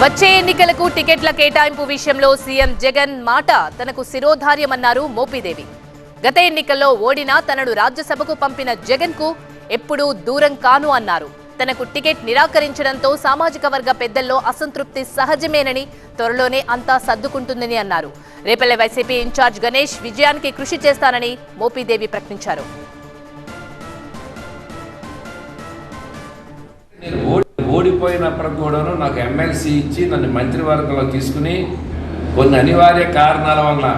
వచ్చే ఎన్నికలకు టికెట్ల కేటాయింపు విషయంలో సీఎం జగన్ మాట తనకు శిరోధార్యమన్నారు మోపిదేవి. గత ఎన్నికల్లో ఓడినా తనను రాజ్యసభకు పంపిన జగన్కు ఎప్పుడూ దూరం కాను అన్నారు. తనకు టికెట్ నిరాకరించడంతో సామాజిక వర్గ పెద్దల్లో అసంతృప్తి సహజమేనని త్వరలోనే అంతా సర్దుకుంటుందని అన్నారు. రేపల్లె వైసీపీ ఇన్ఛార్జ్ గణేష్ విజయానికి కృషి చేస్తానని మోపిదేవి ప్రకటించారు. ఓడిపోయినప్పటికి కూడాను నాకు ఎమ్మెల్సీ ఇచ్చి నన్ను మంత్రివర్గంలో తీసుకుని కొన్ని అనివార్య కారణాల వలన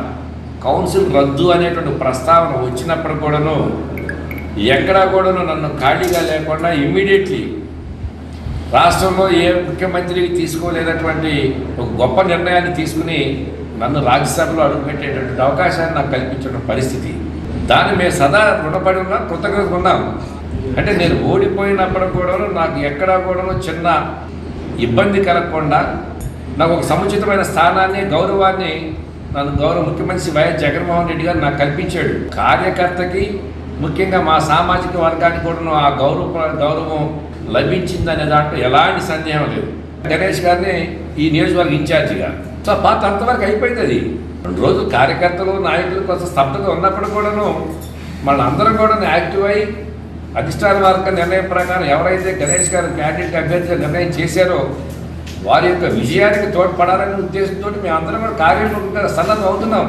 కౌన్సిల్ రద్దు అనేటువంటి ప్రస్తావన వచ్చినప్పుడు కూడాను ఎక్కడా కూడాను నన్ను ఖాళీగా లేకుండా ఇమ్మీడియట్లీ రాష్ట్రంలో ఏ ముఖ్యమంత్రికి తీసుకోలేనటువంటి ఒక గొప్ప నిర్ణయాన్ని తీసుకుని నన్ను రాజ్యసభలో అడుగుపెట్టేటటువంటి అవకాశాన్ని నాకు కల్పించిన పరిస్థితి. దాన్ని మేము సదా రుణపడి ఉన్నాం కృతజ్ఞత ఉన్నాం. అంటే నేను ఓడిపోయినప్పుడు కూడా నాకు ఎక్కడా కూడా చిన్న ఇబ్బంది కలగకుండా నాకు ఒక సముచితమైన స్థానాన్ని గౌరవాన్ని నన్ను గౌరవ ముఖ్యమంత్రి వైఎస్ జగన్మోహన్ రెడ్డి గారు నాకు కల్పించాడు. కార్యకర్తకి ముఖ్యంగా మా సామాజిక వర్గానికి కూడా ఆ గౌరవ గౌరవం లభించిందనే దాంట్లో ఎలాంటి సందేహం లేదు. గణేష్ గారిని ఈ నియోజకవర్గ ఇన్ఛార్జిగా సో పాత అంతవరకు అయిపోయింది అది. రెండు రోజులు కార్యకర్తలు నాయకులు కొంత స్తబ్దత ఉన్నప్పుడు కూడాను మనందరం కూడా యాక్టివ్ అయి అధిష్టాన వర్గ నిర్ణయం ప్రకారం ఎవరైతే గణేష్ గారు క్యాండిడేట్ అభ్యర్థిగా నిర్ణయం చేశారో వారి యొక్క విజయానికి తోడ్పడాలనే ఉద్దేశంతో మేము అందరం కూడా కార్యక్రమంగా సన్నద్ధం అవుతున్నాం.